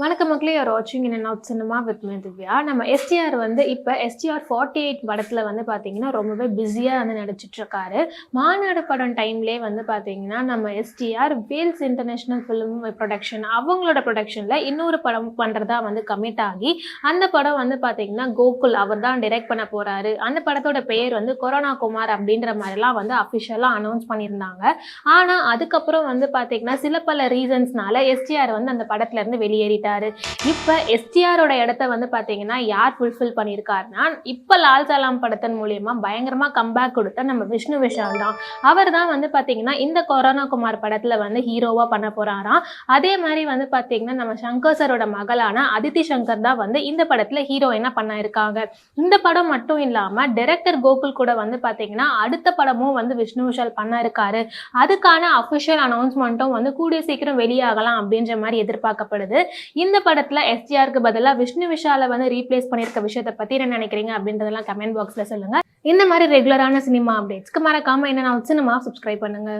வணக்கம் மக்களே யார் வாட்சிங் in out cinema with me Divya. நம்ம எஸ்டிஆர் வந்து இப்போ எஸ்டிஆர் ஃபார்ட்டி எயிட் படத்தில் வந்து பார்த்தீங்கன்னா ரொம்பவே பிஸியாக வந்து நடிச்சிட்ருக்காரு. மாநாடு படம் டைம்லே வந்து பார்த்தீங்கன்னா நம்ம STR Vels international film production அவங்களோட ப்ரொடக்ஷனில் இன்னொரு படம் பண்ணுறதா வந்து கமிட் ஆகி அந்த படம் வந்து பார்த்தீங்கன்னா கோகுல் அவர் தான் டிரெக்ட் பண்ண போகிறாரு அந்த படத்தோட பெயர் வந்து கொரோனா குமார் அப்படின்ற மாதிரிலாம் வந்து அஃபிஷியலாக அனௌன்ஸ் பண்ணியிருந்தாங்க. ஆனால் அதுக்கப்புறம் வந்து பார்த்தீங்கன்னா சில பல ரீசன்ஸ்னால எஸ்டிஆர் வந்து அந்த படத்துலேருந்து வெளியேறிட்டார். வெளியேறிட்டாரு இப்போ எஸ்டிஆரோட இடத்த வந்து பார்த்தீங்கன்னா யார் ஃபுல்ஃபில் பண்ணியிருக்காருன்னா இப்போ லால் சலாம் படத்தின் மூலியமா பயங்கரமா கம்பேக் கொடுத்த நம்ம விஷ்ணு விஷால் தான். அவர் தான் வந்து பார்த்தீங்கன்னா இந்த கொரோனா குமார் படத்துல வந்து ஹீரோவா பண்ண போறாராம். அதே மாதிரி வந்து பார்த்தீங்கன்னா நம்ம சங்கர் சரோட மகளான அதித்தி சங்கர் தான் வந்து இந்த படத்துல ஹீரோயினா பண்ண இருக்காங்க இந்த படம் மட்டும் இல்லாம டைரக்டர் கோகுல் கூட வந்து பார்த்தீங்கன்னா அடுத்த படமும் வந்து விஷ்ணு விஷால் பண்ண இருக்காரு அதுக்கான அஃபிஷியல் அனௌன்ஸ்மெண்ட்டும் வந்து கூடிய சீக்கிரம் வெளியாகலாம் அப்படின்ற மாதிரி எதிர்பார்க்கப்படுது. இந்த படத்துல எஸ்டிஆருக்கு பதிலாக விஷ்ணு விஷாலை வந்து ரீப்ளேஸ் பண்ணியிருக்க விஷயத்தை பத்தி என்ன நினைக்கிறீங்க அப்படின்றதெல்லாம் கமெண்ட் பாக்ஸ்ல சொல்லுங்க. இந்த மாதிரி ரெகுலரான சினிமா அப்டேட்ஸ்க்கு மறக்காம என்ன நான் சினிமா சப்ஸ்கிரைப் பண்ணுங்க.